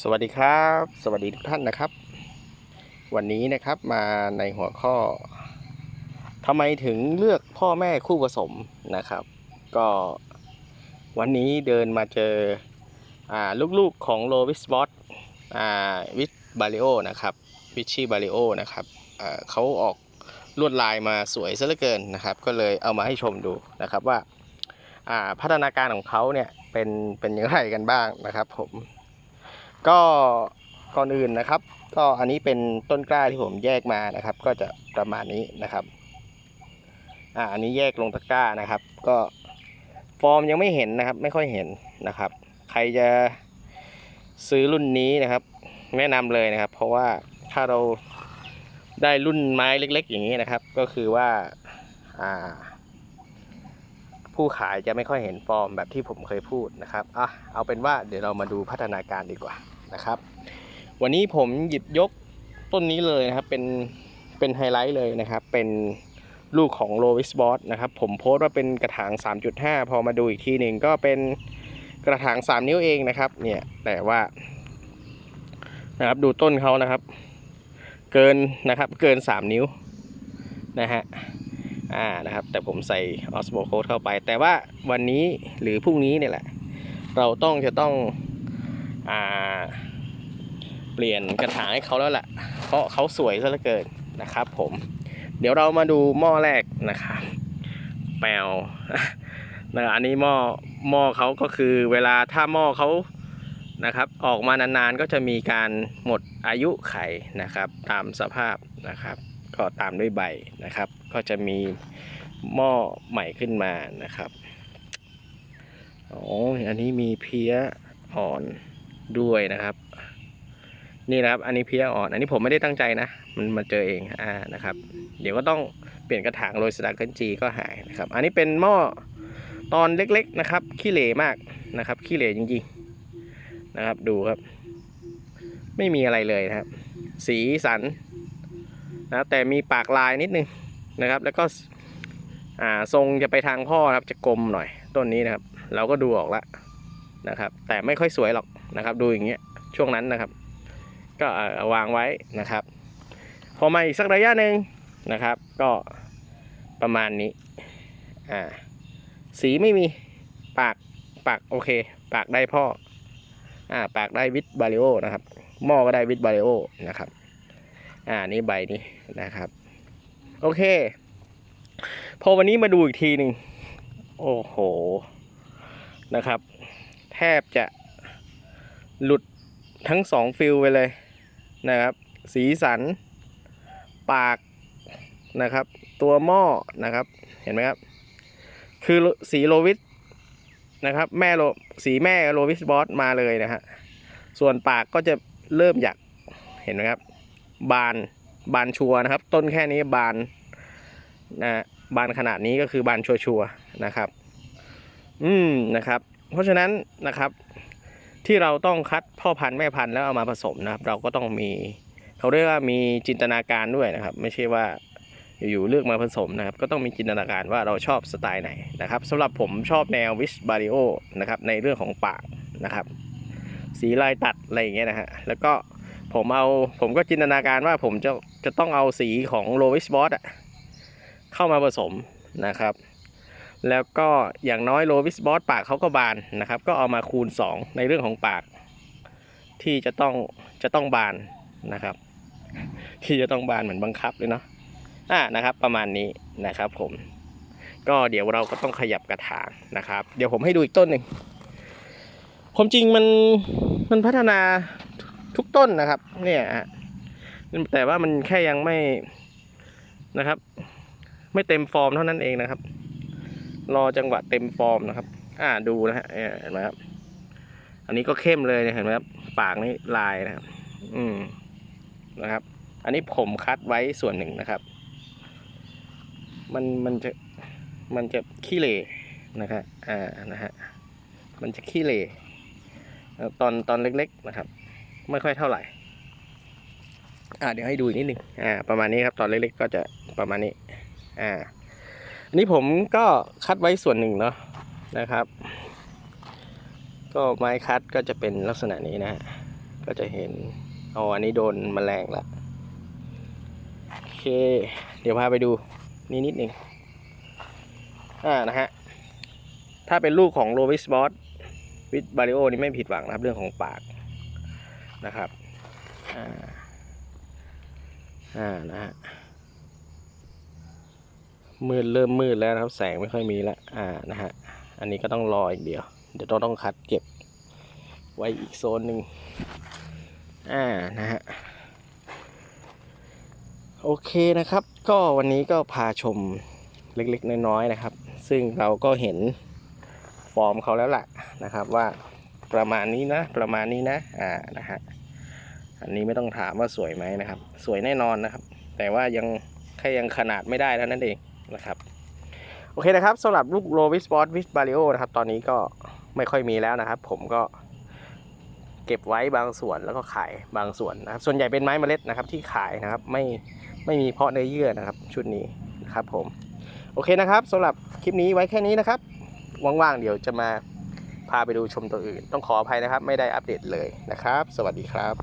สวัสดีครับ สวัสดีทุกท่านนะครับ วันนี้นะครับมาในหัวข้อทำไมถึงเลือกพ่อแม่คู่ผสมนะครับ ก็วันนี้เดินมาเจออลูกๆของโลวิสบอสวิชบาริโอนะครับวิชีบาริโอนะครับเขาออกลวดลายมาสวยซะเหลือเกินนะครับ ก็เลยเอามาให้ชมดูนะครับว่าอ่าพัฒนาการของเขาเนี่ยเป็นเป็นอย่างไรกันบ้างนะครับผม ก็ก่อนอื่นนะครับ ก็อันนี้เป็นต้นกล้าที่ผมแยกมานะครับ ก็จะประมาณนี้นะครับอ่าอันนี้แยกลงตะกร้านะครับ ก็ฟอร์มยังไม่เห็นนะครับ ไม่ค่อยเห็นนะครับ ใครจะซื้อรุ่นนี้นะครับ แนะนำเลยนะครับ เพราะว่าถ้าเราได้รุ่นไม้เล็ก ๆ อย่างนี้นะครับ ก็คือว่าอ่า ผู้ขายจะไม่ค่อยเห็นฟอร์มแบบที่ผมเคยพูดนะครับอะเอาเป็นว่าเดี๋ยวเรามาดูพัฒนาการดีกว่านะครับ วันนี้ผมหยิบยกต้นนี้เลยนะครับ เป็นเป็นไฮไลท์เลยนะครับ เป็นลูกของโลวิสบอสนะครับ ผมโพสต์ว่าเป็นกระถาง 3.5 พอมาดูอีกทีหนึ่งก็เป็นกระถาง 3 นิ้วเองนะครับ เนี่ยแต่ว่านะครับดูต้นเขานะครับ เกินนะครับ เกิน 3 นิ้วนะฮะ อ่านะครับ แต่ผมใส่ออสโมโคดเข้าไป แต่ว่าวันนี้หรือพรุ่งนี้เนี่ยแหละ เราต้องจะต้องอ่าเปลี่ยนกระถางให้เขาแล้วแหละเพราะเขาสวยซะเหลือเกินนะครับ ผม เดี๋ยวเรามาดูหม้อแรกนะครับแปลวนะอันนี้หม้อหม้อเขาก็คือเวลาถ้าหม้อเขานะครับ ออกมานานๆก็จะมีการหมดอายุไขนะครับ ตามสภาพนะครับ ก็ตามด้วยใบนะครับ ก็จะมีหม้อใหม่ขึ้นมานะครับอ๋ออันนี้มีเพี้ยอ่อนด้วยนะครับ นี่นะครับ อันนี้เพี้ยอ่อน อันนี้ผมไม่ได้ตั้งใจนะ มันมาเจอเองอ่านะครับ เดี๋ยวก็ต้องเปลี่ยนกระถางโรยสตาร์เกิลจีก็หายนะครับ อันนี้เป็นหม้อตอนเล็กๆนะครับขี้เหร่มากนะครับขี้เหร่จริงๆนะครับ ดูครับ ไม่มีอะไรเลยนะครับ สีสัน นะแต่มีปากลายนิดนึงนะครับ แล้วก็ทรงจะไปทางพ่อครับจะกลมหน่อยต้นนี้นะครับ เราก็ดูออกแล้วนะครับ แต่ไม่ค่อยสวยหรอกนะครับ ดูอย่างเงี้ยช่วงนั้นนะครับ ก็วางไว้นะครับ พอมาอีกสักระยะหนึ่งนะครับ ก็ประมาณนี้อ่าสีไม่มีปากปากโอเค ปากได้พ่ออ่าปากได้วิดบาริโอนะครับหม้อก็ได้วิดบาริโอนะครับอ่านี่ใบนี้ นะครับ โอเค พอวันนี้มาดูอีกทีหนึ่งโอ้โหนะครับ แทบจะหลุดทั้งสองฟิลไปเลยนะครับ สีสัน ปากนะครับ ตัวหม้อนะครับ เห็นไหมครับ คือสีโลวิสนะครับ แม่โลสีแม่โลวิสบอสมาเลยนะฮะส่วนปากก็จะเริ่มอยากเห็นไหมครับ บาน บานชัวนะครับ ต้นแค่นี้บานนะบานขนาดนี้ก็คือบานชัวร์ๆนะครับ อืมนะครับ เพราะฉะนั้นนะครับ ที่เราต้องคัดพ่อพันธุ์แม่พันธุ์แล้วเอามาผสมนะครับ เราก็ต้องมีเขาเรียกว่ามีจินตนาการด้วยนะครับ ไม่ใช่ว่าอยู่ๆเลือกมาผสมนะครับ ก็ต้องมีจินตนาการว่าเราชอบสไตล์ไหนนะครับสำหรับผมชอบแนววิชบาริโอนะครับในเรื่องของปากนะครับ สีลายตัดอะไรอย่างเงี้ยนะฮะแล้วก็ ผมเอาผมก็จินตนาการว่าผมจะจะต้องเอาสีของโลวิสบอสอะเข้ามาผสมนะครับ แล้วก็อย่างน้อยโลวิสบอสปากเขาก็บานนะครับ ก็เอามาคูณ 2 ในเรื่องของปาก ที่จะต้องจะต้องบานนะครับ ที่จะต้องบานเหมือนบังคับเลยเนาะอ่านะครับ ประมาณนี้นะครับ ผม ก็เดี๋ยวเราก็ต้องขยับกระถางนะครับ เดี๋ยวผมให้ดูอีกต้นหนึ่งความจริงมันมันพัฒนา ทุกต้นนะครับ เนี่ยแต่ว่ามันแค่ยังไม่นะครับ ไม่เต็มฟอร์มเท่านั้นเองนะครับ รอจังหวะเต็มฟอร์มนะครับ อ่าดูนะฮะเห็นไหมครับอันนี้ก็เข้มเลยเนี่ยเห็นไหมครับปากนี่ลายนะครับ อืมนะครับ อันนี้ผมคัดไว้ส่วนหนึ่งนะครับ มันมันจะมันจะขี้เหร่นะครับอ่านะฮะมันจะขี้เหร่ตอนตอนเล็กๆนะครับ ไม่ค่อยเท่าไหร่อ่าเดี๋ยวให้ดูอีกนิดนึงอ่าประมาณนี้ครับตอนเล็กๆก็จะประมาณนี้อ่าอันนี้ผมก็คัดไว้ส่วนหนึ่งเนาะนะครับ ก็ไม้คัดก็จะเป็นลักษณะนี้นะฮะก็จะเห็นอ๋ออันนี้โดนแมลงละโอเค เดี๋ยวพาไปดูนี่นิดหนึ่งอ่านะฮะถ้าเป็นลูกของโรบิสบอสวิดบาริโอนี่ไม่ผิดหวังนะครับเรื่องของปาก นะครับอ่าอ่านะฮะมืดเริ่มมืดแล้วนะครับ แสงไม่ค่อยมีแล้วอ่านะฮะอันนี้ก็ต้องรออีกเดียว เดี๋ยวต้องต้องคัดเก็บไว้อีกโซนหนึ่งอ่านะฮะโอเคนะครับ ก็วันนี้ก็พาชมเล็กๆน้อยๆนะครับ ซึ่งเราก็เห็นฟอร์มเขาแล้วล่ะนะครับ ว่าประมาณนี้นะ ประมาณนี้นะอ่านะฮะ อันนี้ไม่ต้องถามว่าสวยไหมนะครับ สวยแน่นอนนะครับ แต่ว่ายังแค่ยังขนาดไม่ได้เท่านั้นเองนะครับ โอเคนะครับสำหรับลูกโรวิสบอสวิสบาริโอนะครับ ตอนนี้ก็ไม่ค่อยมีแล้วนะครับ ผมก็เก็บไว้บางส่วนแล้วก็ขายบางส่วนนะครับ ส่วนใหญ่เป็นไม้เมล็ดนะครับที่ขายนะครับ ไม่ไม่มีเพาะเนื้อเยื่อนะครับ ชุดนี้นะครับผม โอเคนะครับสำหรับคลิปนี้ไว้แค่นี้นะครับ ว่างๆเดี๋ยวจะมาพาไปดูชมตัวอื่น ต้องขออภัยนะครับ ไม่ได้อัปเดตเลยนะครับ สวัสดีครับ